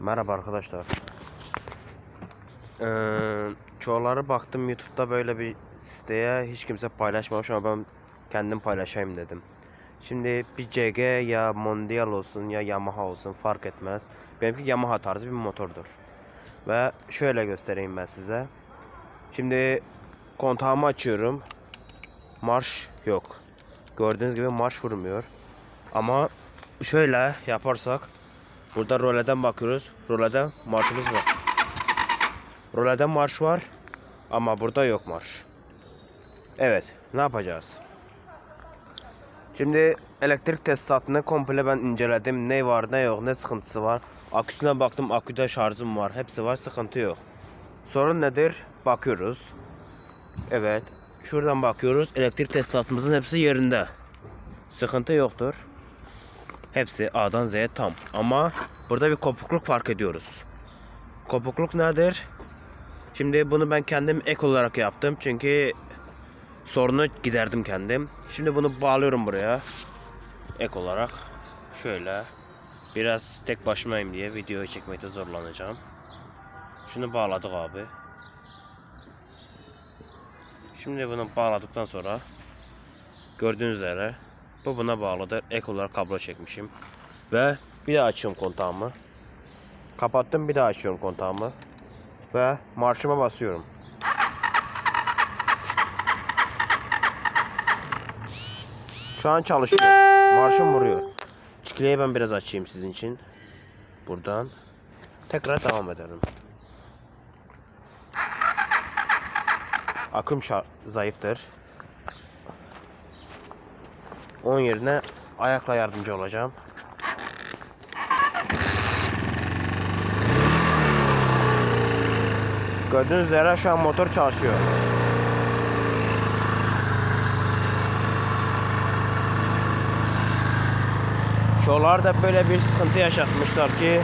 Merhaba arkadaşlar. Ee, çoğuları baktım YouTube'da böyle bir siteye hiç kimse paylaşmamış ama ben kendim paylaşayım dedim. Şimdi bir CG ya Mondial olsun ya Yamaha olsun fark etmez. Benimki Yamaha tarzı bir motordur. Ve şöyle göstereyim ben size. Şimdi kontağımı açıyorum. Marş yok. Gördüğünüz gibi marş vurmuyor. Ama şöyle yaparsak Burada roleden bakıyoruz. Roleden marşımız var. Roleden marş var. Ama burada yok marş. Evet. Ne yapacağız? Şimdi elektrik tesisatını komple ben inceledim. Ne var ne yok ne sıkıntısı var. Aküsüne baktım aküde şarjım var. Hepsi var sıkıntı yok. Sorun nedir? Bakıyoruz. Evet. Şuradan bakıyoruz. Elektrik tesisatımızın hepsi yerinde. Sıkıntı yoktur. Hepsi A'dan Z'ye tam. Ama burada bir kopukluk fark ediyoruz. Kopukluk nedir? Şimdi bunu ben kendim ek olarak yaptım. Çünkü sorunu giderdim kendim. Şimdi bunu bağlıyorum buraya. Ek olarak. Şöyle. Biraz tek başımayım diye videoyu çekmekte zorlanacağım. Şunu bağladık abi. Şimdi bunu bağladıktan sonra gördüğünüz üzere bu buna bağlıdır. Ek olarak kablo çekmişim. Ve bir daha açıyorum kontağımı. Kapattım bir daha açıyorum kontağımı. Ve marşıma basıyorum. Şu an çalışıyor. Marşım vuruyor. Çikleyi ben biraz açayım sizin için. Buradan. Tekrar devam edelim. Akım zayıftır. Onun yerine ayakla yardımcı olacağım. Gördüğünüz üzere şu an motor çalışıyor. Çoğular da böyle bir sıkıntı yaşatmışlar ki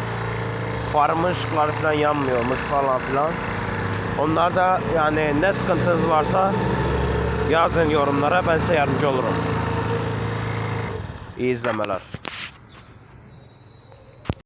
farmın ışıkları falan yanmıyormuş falan filan. Onlar da yani ne sıkıntınız varsa yazın yorumlara ben size yardımcı olurum. ízlemel az.